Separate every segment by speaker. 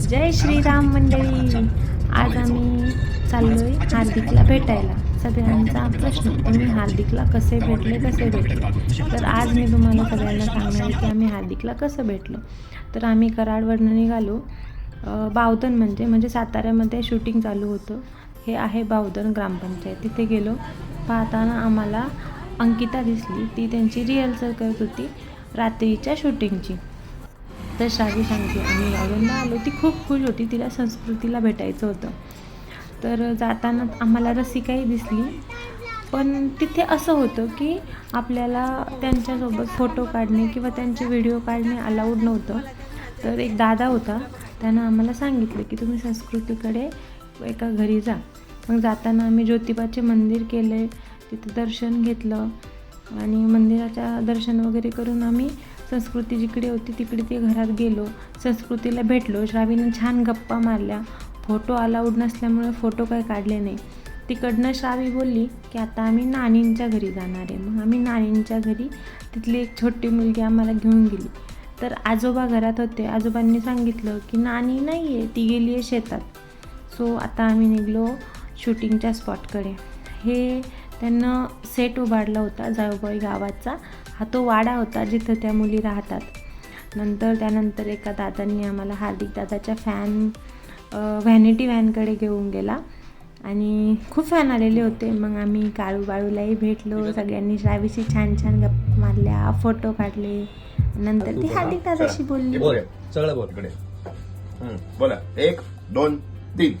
Speaker 1: जय श्रीराम मंडळी. आज आम्ही चाललोय हार्दिकला भेटायला. सगळ्यांचा प्रश्न तुम्ही हार्दिकला कसे भेटले कसे भेटले? तर आज मी तुम्हाला सगळ्यांना सांगणार आहे की आम्ही हार्दिकला कसं भेटलो. तर आम्ही कराडवरनं निघालो. बावधन म्हणजे म्हणजे साताऱ्यामध्ये शूटिंग चालू होतं. हे आहे बावधन ग्रामपंचायत. तिथे गेलो. पाहताना आम्हाला अंकिता दिसली. ती त्यांची रिहर्सल करत होती रात्रीच्या शूटिंगची. तर श्रावी सांगते आम्ही गार्डनला आलो. ती खूप खुश होती तिला संस्कृतीला भेटायचं होतं. तर जाताना आम्हाला रसिकाही दिसली. पण तिथे असं होतं की आपल्याला त्यांच्यासोबत फोटो काढणे किंवा त्यांचे व्हिडिओ काढणे अलाउड नव्हतं. तर एक दादा होता त्यानं आम्हाला सांगितलं की तुम्ही संस्कृतीकडे एका घरी जा. मग जाताना आम्ही ज्योतिबाचे मंदिर केले तिथे दर्शन घेतलं. आणि मंदिराच्या दर्शन वगैरे करून आम्ही संस्कृती जिकडे होती तिकडे ते घरात गेलो. संस्कृतीला भेटलो. श्रावीनं छान गप्पा मारल्या. फोटो अलाउड नसल्यामुळे फोटो काही काढले नाही. तिकडनं श्रावी बोलली की आता आम्ही नानींच्या घरी जाणार आहे. मग आम्ही नानींच्या घरी तिथली एक छोटी मुलगी आम्हाला घेऊन गेली. तर आजोबा घरात होते. आजोबांनी सांगितलं की नानी नाही आहे ती गेली आहे शेतात. सो आता आम्ही निघलो शूटिंगच्या स्पॉटकडे हे त्यांनं सेट उभारला होता जाऊबाई गावाचा. हा तो वाडा होता जिथं त्या मुली राहतात. नंतर त्यानंतर एका दादांनी आम्हाला हार्दिक दादाच्या फॅन व्हॅनिटी व्हॅनकडे घेऊन गेला. आणि खूप फॅन आलेले होते. मग आम्ही काळू बाळूलाही भेटलो. सगळ्यांनी श्रावीशी छान छान गप्पा मारल्या फोटो काढले. नंतर ती हार्दिक दादाशी बोलली.
Speaker 2: बोल सगळं बोल बोला. एक दोन तीन.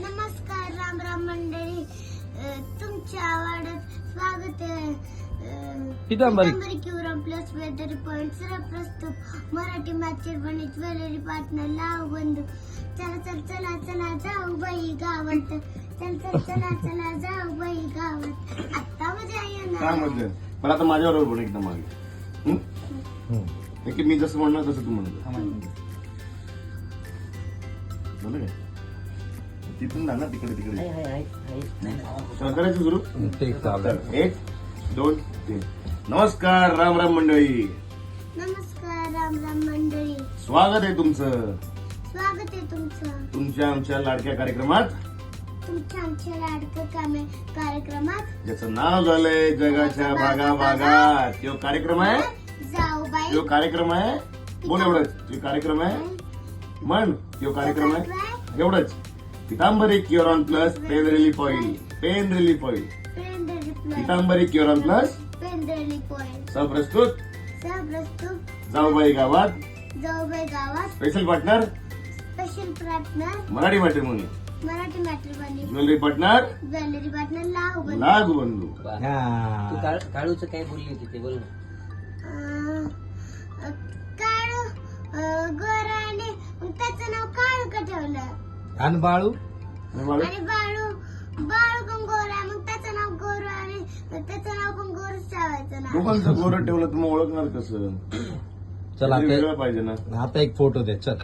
Speaker 3: नमस्कार राम राम आवडत स्वागत
Speaker 2: पितांबरी.
Speaker 3: पितांबरी क्युरम प्लस वेदर पॉइंट सर्व प्रस्तुत. मराठी मॅचर बनी ज्वेलरी पार्टनर लाव बंधू चला चल चला चला जाऊ बाई गावात. चल चल चला चला जाऊ बाई गावात. आता मजा
Speaker 2: काय
Speaker 3: येणार
Speaker 2: म्हणते पण आता माझ्याबरोबर बोल एकदम मागे? हे? की मी जसं म्हणणार तसं तू म्हणत झालं काय? तिथून जा ना तिकडे. तिकडे चला, करायचं सुरू चल, एक दोन तीन. नमस्कार राम राम मंडळी.
Speaker 3: नमस्कार राम राम मंडळी.
Speaker 2: स्वागत आहे तुमचं.
Speaker 3: स्वागत आहे तुमचं.
Speaker 2: तुमच्या आमच्या लाडक्या कार्यक्रमात.
Speaker 3: तुमच्या आमच्या लाडकं कामे कार्यक्रमात.
Speaker 2: ज्याचं नाव झालंय जगाच्या भागा भागात तो कार्यक्रम आहे?
Speaker 3: जाऊ बाई.
Speaker 2: तो कार्यक्रम आहे? बोल एवढंच. तो कार्यक्रम आहे? म्हण तो कार्यक्रम आहे? एवढंच. Pitambari क्युरॉन plus pain relief oil pain relief oil Pitambari क्युरॉन plus
Speaker 3: पेंडरी पॉइंट
Speaker 2: सप्रस्तुत
Speaker 3: सहप्रस्तुत
Speaker 2: Jaubai Gavat
Speaker 3: Jaubai Gavat
Speaker 2: special partner
Speaker 3: special partner
Speaker 2: Marathi matrimony
Speaker 3: Marathi matrimony
Speaker 2: jewellery partner
Speaker 3: jewellery partner लाव बंधू.
Speaker 2: लाग बंधू
Speaker 4: तू काळ- काळूचं काय बोलली होती ते बोल ना.
Speaker 3: आणि
Speaker 4: बाळू?
Speaker 2: आणि बाळू?
Speaker 3: बाळू बाळू पण गोरा मग त्याचं नाव गोरू आणि त्याचं नाव पण गोरूच ठेवायचं ना.
Speaker 2: दोघांचं गोरं ठेवलं तर मग ओळखणार कसं?
Speaker 4: चला
Speaker 2: वेगळं पाहिजे ना.
Speaker 4: आता एक फोटो दे चल.